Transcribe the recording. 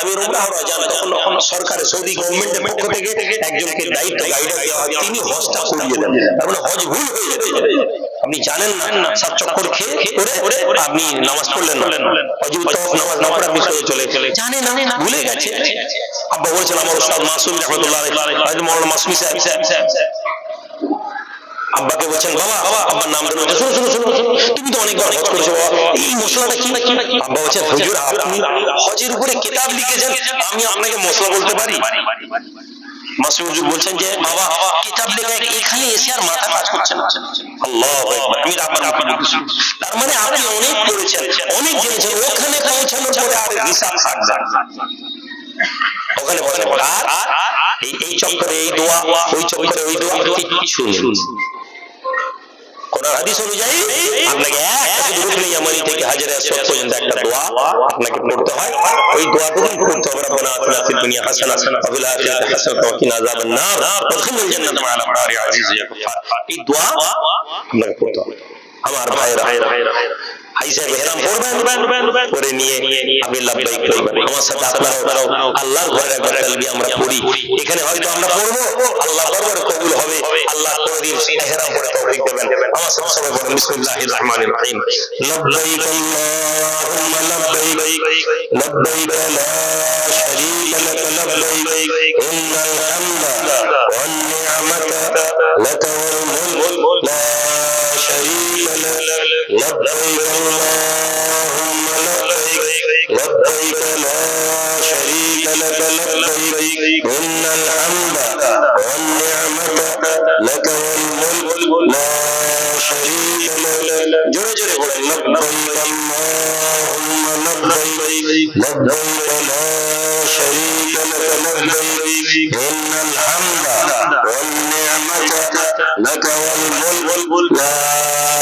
আমির উমরাহ রাজান তখন সরকারের সৌদি গভর্নমেন্টের পক্ষ থেকে একজনকে দায়িত্ব গাইডার দেওয়া হয়, তিনি হজটা করিয়ে দেন। তার মানে হজ ভুল হয়ে যেতে আপনি জানেন না, সাত চক্কর খেয়ে করে আপনি নামাজ পড়লেন অজীব তওয়াফ নামাজ না পড়ে সোজা চলে চলে জানেন না, ভুলে গেছে। আব্বা বলছেন আমার উস্তাদ মাসুম রহমতুল্লাহ মাসুমি সাহেব আব্বাকে বলছেন, বাবা বাবা, আব্বার নাম ধরে শোনো শোনো শোনো তুমি তো অনেক হজ করেছ এই মশলাটা কি আব্বা বলছেন, হুজুর আপনি হজের উপরে কিতাব লিখেছেন, আমি আপনাকে মশলা বলতে পারি মাসুম হুজুর বলছেন যে, বাবা, কিতাব লেখা এখানে এসে আর মাথা কাজ করছে না আল্লাহ আমি। তার মানে আপনি অনেক অনেক জেনেছেন, ওখানে পৌঁছানোর পরে আর হিসাব থাকবে। ওখানে বসে আর এই চক্করে এই দোয়া, ওই চক্করে ওই দোয়া কিছু নেই কোন হাদিস অনুযায়ী, আপনাকে একটা শুধু রুকনি ইয়ামানি থেকে হাজারে আসওয়াদ পর্যন্ত একটা দোয়া আপনাকে পড়তে ওই দোয়াটুকুই পড়তে হবে। রব্বানা আতিনা ফিদ দুনিয়া হাসানা ওয়া ফিল আখিরাতি হাসানাতাও ওয়া কিনা আযাবান নার। ওয়াদখিলনাল জান্নাতা। মা'আল আবরার আজিজ গফফার এই দোয়া আপনাকে পড়তে হবে। আমার ভাইরা হাইসা মেহরাম পড়বেন করে নিয়ে আপনি লাভবাই করবেন আমার সাথে আপনারাও আল্লাহর ঘরে একবার তালবি আমরা পড়ি। এখানে হয়তো আমরা পড়ব আল্লাহ হবে। আল্লাহ কোনদিন মেহরাম পড়ে صلى الله عليه وسلم بسم الله الرحمن الرحيم. لبيك اللهم لبيك لبيك لا شريك لك لبيك إن الحمد والنعمة لك والملك لا شريك لك لبيك الله لبيك لا شريك لك لك والملك لا